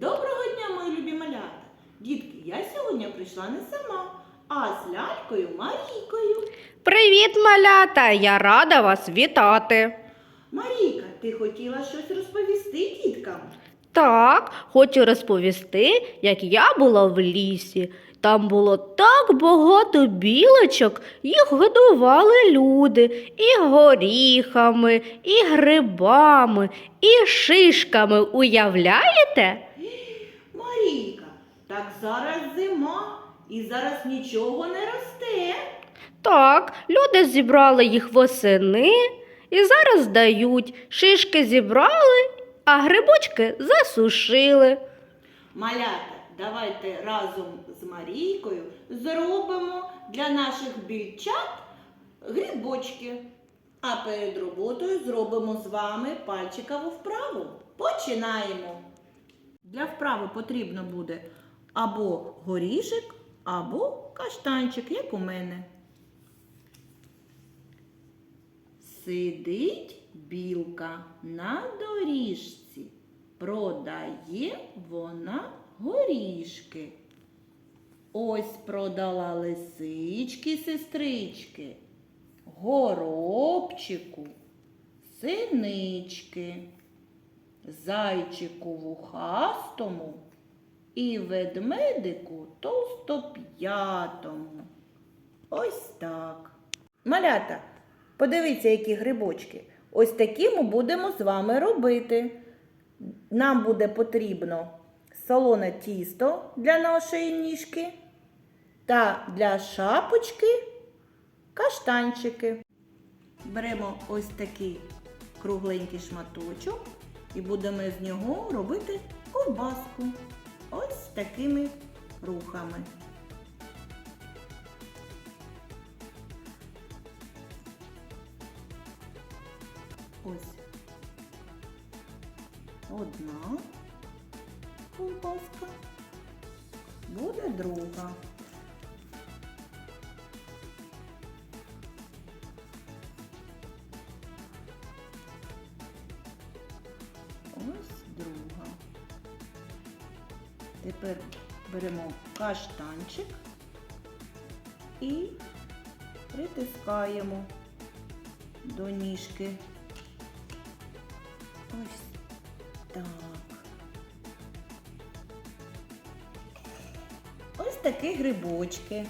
Доброго дня, мої любі малята! Дітки, я сьогодні прийшла не сама, а з лялькою Марійкою. Привіт, малята! Я рада вас вітати. Марійка, ти хотіла щось розповісти діткам? Так, хочу розповісти, як я була в лісі. Там було так багато білочок, їх годували люди і горіхами, і грибами, і шишками. Уявляєте? Так зараз зима і зараз нічого не росте. Так, люди зібрали їх восени і зараз дають. Шишки зібрали, а грибочки засушили. Малята, давайте разом з Марійкою зробимо для наших бійчат грибочки. А перед роботою зробимо з вами пальчикову вправу. Починаємо. Для вправи потрібно буде або горішек, або каштанчик, як у мене. Сидить білка на доріжці, продає вона горішки. Ось продала лисички сестрички, горобчику, синички, зайчику вухастому і ведмедику товстоп'ятому. Ось так. Малята, подивіться, які грибочки. Ось такі ми будемо з вами робити. Нам буде потрібно солоне тісто для нашої ніжки та для шапочки каштанчики. Беремо ось такий кругленький шматочок і будемо з нього робити ковбаску. Ось такими рухами. Ось одна ковбаска, буде друга. Тепер беремо каштанчик і притискаємо до ніжки. Ось так. Ось такі грибочки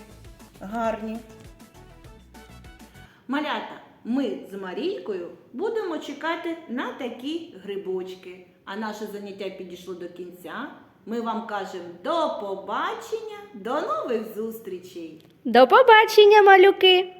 гарні. Малята, ми з Марійкою будемо чекати на такі грибочки. А наше заняття підійшло до кінця. Ми вам кажемо до побачення, до нових зустрічей! До побачення, малюки!